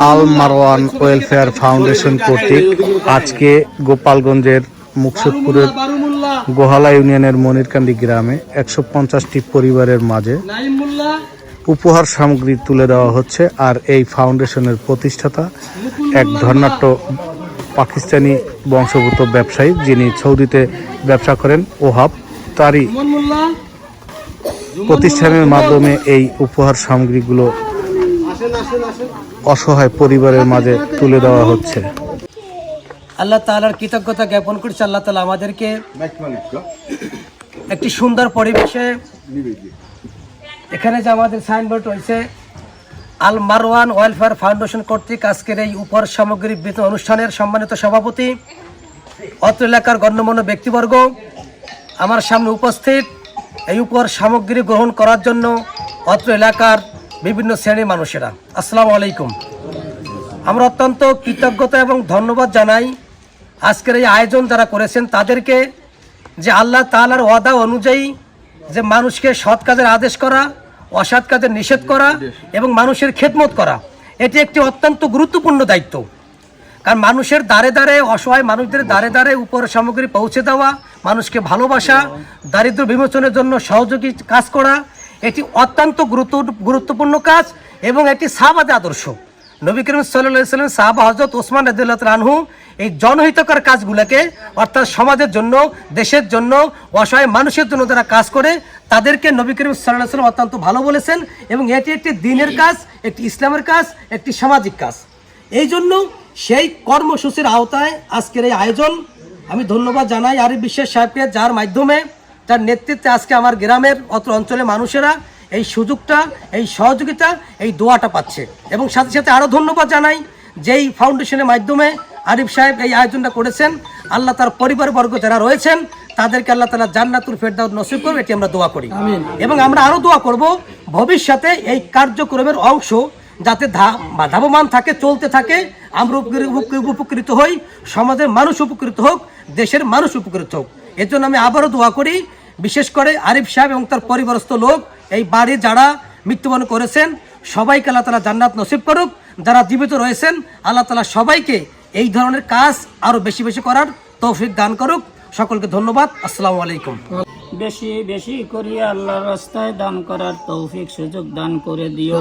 আল Marwan welfare foundation কর্তৃক আজকে গোপালগঞ্জের মুকসুদপুরের গোহালা ইউনিয়নের মনিরকান্দি গ্রামে একশো পঞ্চাশটি পরিবারের মাঝে উপহার সামগ্রী তুলে দেওয়া হচ্ছে আর এই ফাউন্ডেশনের প্রতিষ্ঠাতা এক ধর্নাট্য পাকিস্তানি বংশভূত ব্যবসায়ী যিনি সৌদিতে ব্যবসা করেন ওহাব তারই প্রতিষ্ঠানের মাধ্যমে এই উপহার সামগ্রীগুলো অসহায় পরিবারের মাঝে তুলে দেওয়া হচ্ছে। আল্লাহ তালার কৃতজ্ঞতা জ্ঞাপন করছি আল্লাহ তাআলা আমাদেরকে একটি। সুন্দর পরিবেশে এখানে যে আমাদের সাইনবোর্ড রয়েছে আল মারওয়ান ওয়েলফেয়ার ফাউন্ডেশন কর্তৃক আজকের এই উপহার সামগ্রী বিতরণ অনুষ্ঠানের সম্মানিত সভাপতি অত্র এলাকার গণ্যমান্য ব্যক্তিবর্গ আমার সামনে উপস্থিত এই উপহার সামগ্রী গ্রহণ করার জন্য অত্র এলাকার বিভিন্ন শ্রেণির মানুষেরা। আসসালামু আলাইকুম। আমরা অত্যন্ত কৃতজ্ঞতা এবং ধন্যবাদ জানাই আজকের এই আয়োজন যারা করেছেন তাদেরকে যে আল্লাহ তাআলার ওয়াদা অনুযায়ী যে মানুষকে সৎ কাজের আদেশ করা, অসৎ কাজের নিষেধ করা এবং মানুষের খেদমত করা, এটি একটি অত্যন্ত গুরুত্বপূর্ণ দায়িত্ব। কারণ মানুষের দ্বারে দ্বারে, অসহায় মানুষদের দ্বারে দ্বারে উপর সামগ্রী পৌঁছে দেওয়া, মানুষকে ভালোবাসা, দারিদ্র বিমোচনের জন্য সহযোগী কাজ করা এটি অত্যন্ত গুরুত্ব, গুরুত্বপূর্ণ কাজ এবং এটি সাহাবাদে আদর্শ। নবী করিম সাল্লাহ সাল্লাম, সাহাবা হজরত ওসমান রদুল্লাহ রানহু এই জনহিতকর কাজগুলোকে, অর্থাৎ সমাজের জন্য, দেশের জন্য, অসহায় মানুষের জন্য যারা কাজ করে, তাদেরকে নবী করিম সাল্লাহ সাল্লাম অত্যন্ত ভালো বলেছেন এবং এটি একটি দিনের কাজ, একটি ইসলামের কাজ, একটি সামাজিক কাজ। এই জন্য সেই কর্মসূচির আওতায় আজকের এই আয়োজন আমি ধন্যবাদ জানাই আরিফ বিশ্বাস সাহেবকে, যার মাধ্যমে তার নেতৃত্বে আজকে আমার গ্রামের অত্র অঞ্চলের মানুষেরা এই সুযোগটা এই সহযোগিতা এই দোয়াটা পাচ্ছে। এবং সাথে সাথে আরও ধন্যবাদ জানাই যেই ফাউন্ডেশনের মাধ্যমে আরিফ সাহেব এই আয়োজনটা করেছেন। আল্লাহ তার পরিবারবর্গ যারা রয়েছেন তাদেরকে আল্লাহ তালা জান্নাতুল ফেরদাউদ নসিব করবে এটি আমরা দোয়া করি। এবং আমরা আরও দোয়া করব ভবিষ্যতে এই কার্যক্রমের অংশ যাতে ধাবমান থাকে চলতে থাকে আমরা উপকৃ- উপকৃ- উপকৃত হই সমাজের মানুষ উপকৃত হোক দেশের মানুষ উপকৃত হোক। এর জন্য আমি আবারও দোয়া করি, বিশেষ করে আরিফ সাহেব এবং তার পরিবারস্থ লোক, এই বাড়ি যারা মৃত্যুবরণ করেছেন, সবাইকে আল্লাহ তালা জান্নাত নসিব করুক। যারা জীবিত রয়েছেন, আল্লাহ তালা সবাইকে এই ধরনের কাজ আরও বেশি বেশি করার তৌফিক দান করুক। সকলকে ধন্যবাদ। আসসালামু আলাইকুম। বেশি বেশি করিয়া আল্লাহর রাস্তায় দান করার তৌফিক সুযোগ দান করে দিও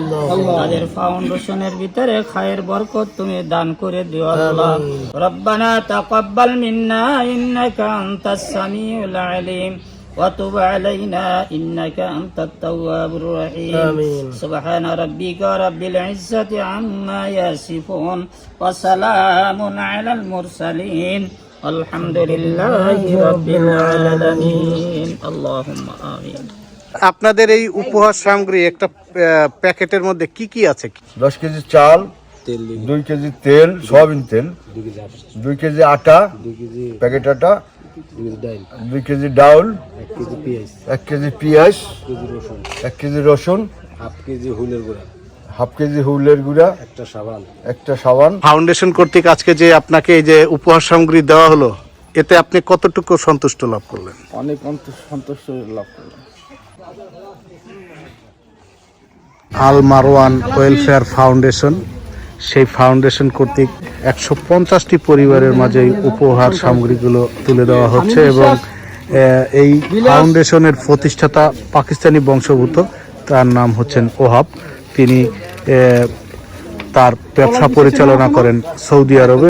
তাদের ফাউন্ডেশনের ভিতরে খায়ের বরকত তুমি দান করে দিও আল্লাহ রব্বানা তাকাব্বাল মিন্না ইন্নাকা আনতাস সামিউল আলিম وتب علينا إنك أنت التواب الرحيم سبحان ربك رب العزة عما يصفون وسلام على المرسلين আপনাদের এই উপহার সামগ্রী একটা প্যাকেটের মধ্যে কি কি আছে? দশ কেজি চাল দুই কেজি তেল সয়াবিন তেল দুই কেজি আটা। প্যাকেট আটা দুই কেজি ডাউল এক কেজি পেঁয়াজ। এক কেজি রসুন। হাফ কেজি হুলের গুঁড়া। হাফ কেজি হুলের গুঁড়া একটা সাবান। একটা সাবান। ফাউন্ডেশন কর্তৃক আজকে যে আপনাকে এই যে উপহার সামগ্রী দেওয়া হলো এতে আপনি কতটুকু সন্তুষ্ট লাভ করলেন? অনেক সন্তুষ্ট লাভ করলাম। আল মারওয়ান ওয়েলফেয়ার ফাউন্ডেশন সেই ফাউন্ডেশন কর্তৃক একশো পঞ্চাশটি পরিবারের মাঝে উপহার সামগ্রীগুলো তুলে দেওয়া হচ্ছে এবং এই ফাউন্ডেশনের প্রতিষ্ঠাতা পাকিস্তানি বংশভূত তার নাম হচ্ছেন ওহাব। তিনি তার ব্যবসা পরিচালনা করেন সৌদি আরবে।